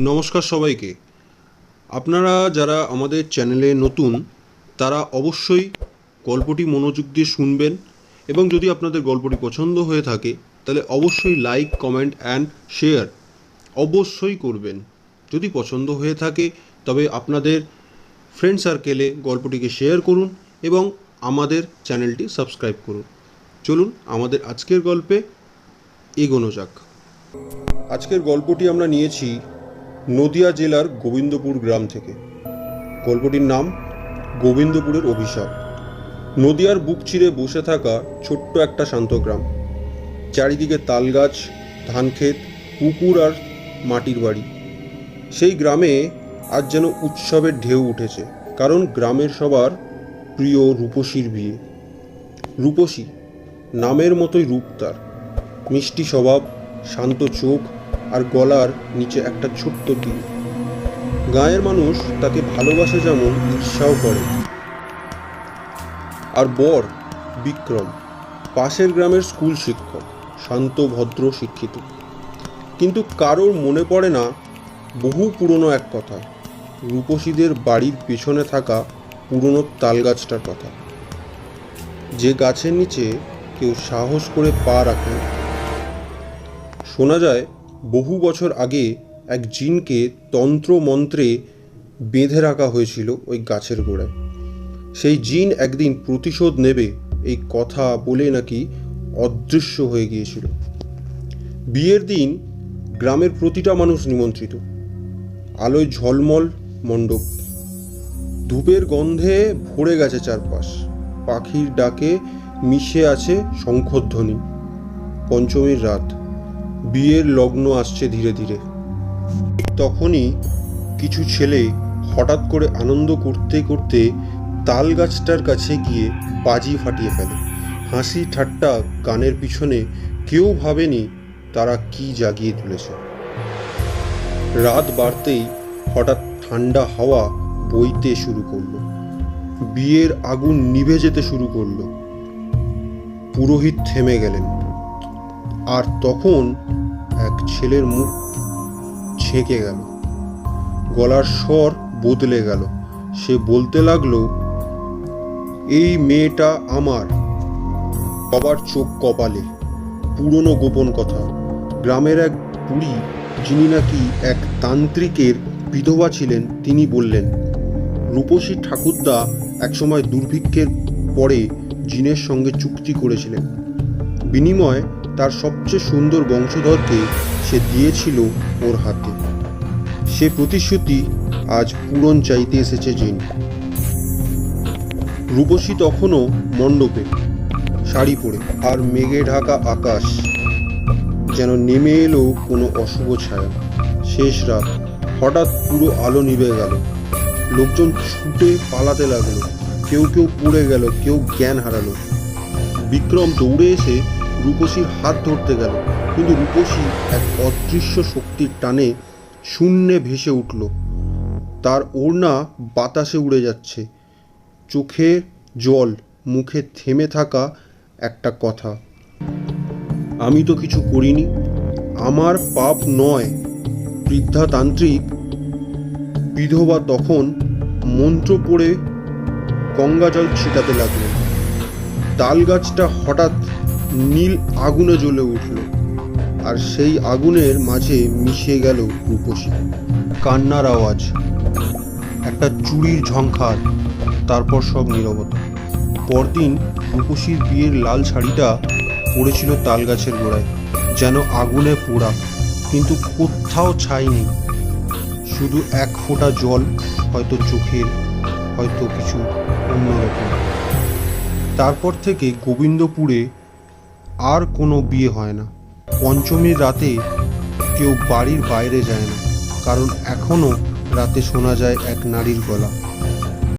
নমস্কার সবাইকে। আপনারা যারা আমাদের চ্যানেলে নতুন, তারা অবশ্যই গল্পটি মনোযোগ দিয়ে শুনবেন এবং যদি আপনাদের গল্পটি পছন্দ হয়ে থাকে, তাহলে অবশ্যই লাইক, কমেন্ট অ্যান্ড শেয়ার অবশ্যই করবেন। যদি পছন্দ হয়ে থাকে, তবে আপনাদের ফ্রেন্ড সার্কেলে গল্পটিকে শেয়ার করুন এবং আমাদের চ্যানেলটি সাবস্ক্রাইব করুন। চলুন, আমাদের আজকের গল্পে এগোনো যাক। আজকের গল্পটি আমরা নিয়েছি নদিয়া জেলার গোবিন্দপুর গ্রাম থেকে। গল্পটির নাম গোবিন্দপুরের অভিশাপ। নদিয়ার বুক চিরে বসে থাকা ছোট্ট একটা শান্ত গ্রাম। চারিদিকে তালগাছ, ধানক্ষেত, পুকুর আর মাটির বাড়ি। সেই গ্রামে আজ যেন উৎসবের ঢেউ উঠেছে, কারণ গ্রামের সবার প্রিয় রূপসীর বিয়ে। রূপসী, নামের মতোই রূপ তার। মিষ্টি স্বভাব, শান্ত চোখ আর গলার নিচে একটা ছোট্ট তিল গাঁয়ের মানুষ তাকে ভালোবাসে যেমন ঈর্ষাও করে। আর বর বিক্রম, পাশের গ্রামের স্কুল শিক্ষক, শান্ত, ভদ্র, শিক্ষিত। কিন্তু কারোর মনে পড়ে না বহু পুরনো এক কথা, রূপসীদের বাড়ির পেছনে থাকা পুরনো তালগাছটার কথা। যে গাছের নিচে কেউ সাহস করে পা রাখে। শোনা যায় বহু বছর আগে এক জিনকে তন্ত্র মন্ত্রে বেঁধে রাখা হয়েছিল ওই গাছের গোড়ায়। সেই জিন একদিন প্রতিশোধ নেবে এই কথা বলে নাকি অদৃশ্য হয়ে গিয়েছিল। বিয়ের দিন গ্রামের প্রতিটা মানুষ নিমন্ত্রিত। আলোয় ঝলমল মণ্ডপ। ধূপের গন্ধে ভরে গেছে চারপাশ। পাখির ডাকে মিশে আছে শঙ্খধ্বনি। পঞ্চমীর রাত। বিয়ের লগ্ন আসছে ধীরে ধীরে। তখনই কিছু ছেলে হঠাৎ করে আনন্দ করতে করতে তাল গাছটার কাছে গিয়ে বাজি ফাটিয়ে ফেলে। হাসি ঠাট্টা গানের পিছনে কেউ ভাবেনি তারা কি জাগিয়ে তুলেছে। রাত বাড়তেই হঠাৎ ঠান্ডা হাওয়া বইতে শুরু করল। বিয়ের আগুন নিভে যেতে শুরু করল। পুরোহিত থেমে গেলেন। আর তখন এক ছেলের মুখ ছেঁকে গেল। গলার স্বর বদলে গেল। সে বলতে লাগল, এই মেয়েটা আমার। বাবার চোখ কপালে। পুরনো গোপন কথা। গ্রামের এক বুড়ি, যিনি নাকি এক তান্ত্রিকের বিধবা ছিলেন, তিনি বললেন, রূপসী ঠাকুরদা একসময় দুর্ভিক্ষের পরে জিনের সঙ্গে চুক্তি করেছিলেন। বিনিময়ে তার সবচেয়ে সুন্দর বংশধরকে সে দিয়েছিল ওর হাতে। সে প্রতিশ্রুতি আজ পূরণ চাইতে এসেছে জিন। রূপসী তখনও মণ্ডপে, শাড়ি পরে, আর মেঘে ঢাকা আকাশ। যেন নেমে এলো কোনো অশুভ ছায়া। শেষ রাত, হঠাৎ পুরো আলো নিভে গেল। লোকজন ছুটে পালাতে লাগল। কেউ কেউ পড়ে গেল, কেউ জ্ঞান হারালো। বিক্রম দৌড়ে এসে রূপসীর হাত ধরতে গেল, কিন্তু রূপসী এক অদৃশ্য শক্তির টানে শূন্যে ভেসে উঠল। তার ওড়না বাতাসে উড়ে যাচ্ছে। চোখে জল, মুখে থেমে থাকা একটা কথা। আমি তো কিছু করিনি। আমার পাপ নয়। বৃদ্ধাতান্ত্রিক বিধবা তখন মন্ত্র পড়ে গঙ্গা জল ছিটাতে লাগলেন। তাল গাছটা হঠাৎ নীল আগুনে জ্বলে উঠল, আর সেই আগুনের মাঝে মিশে গেল রূপসী। কান্নার আওয়াজ, একটা চুরির ঝংকার, তারপর সব নীরবতা। পরদিন রূপসীর বিয়ের লাল শাড়িটা পড়েছিল তাল গাছের গোড়ায়, যেন আগুনে পোড়া, কিন্তু কোথাও ছাই নেই শুধু এক ফোঁটা জল, হয়তো চোখের, হয়তো কিছু অন্যরকম তারপর থেকে গোবিন্দপুরে আর কোনো বিয়ে হয় না। পঞ্চমীর রাতে কেউ বাড়ির বাইরে যায় না, কারণ এখনও রাতে শোনা যায় এক নারীর গলা।